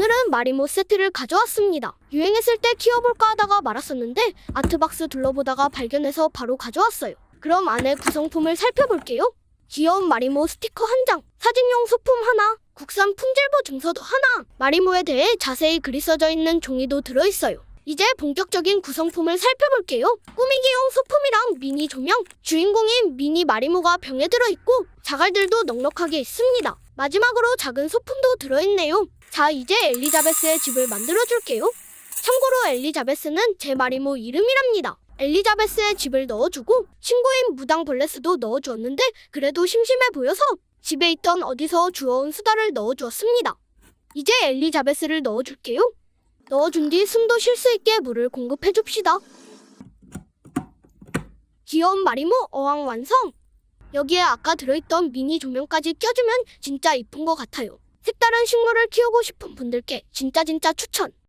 오늘은 마리모 세트를 가져왔습니다. 유행했을 때 키워볼까 하다가 말았었는데 아트박스 둘러보다가 발견해서 바로 가져왔어요. 그럼 안에 구성품을 살펴볼게요. 귀여운 마리모 스티커 한 장, 사진용 소품 하나, 국산 품질보 증서도 하나, 마리모에 대해 자세히 글이 써져 있는 종이도 들어있어요. 이제 본격적인 구성품을 살펴볼게요. 꾸미기용 소품이랑 미니 조명, 주인공인 미니 마리모가 병에 들어있고 자갈들도 넉넉하게 있습니다. 마지막으로 작은 소품도 들어있네요. 자, 이제 엘리자베스의 집을 만들어줄게요. 참고로 엘리자베스는 제 마리모 이름이랍니다. 엘리자베스의 집을 넣어주고 친구인 무당벌레스도 넣어주었는데 그래도 심심해 보여서 집에 있던 어디서 주워온 수다를 넣어주었습니다. 이제 엘리자베스를 넣어줄게요. 넣어준 뒤 숨도 쉴 수 있게 물을 공급해줍시다. 귀여운 마리모 어항 완성! 여기에 아까 들어있던 미니 조명까지 껴주면 진짜 이쁜 것 같아요. 색다른 식물을 키우고 싶은 분들께 진짜 진짜 추천!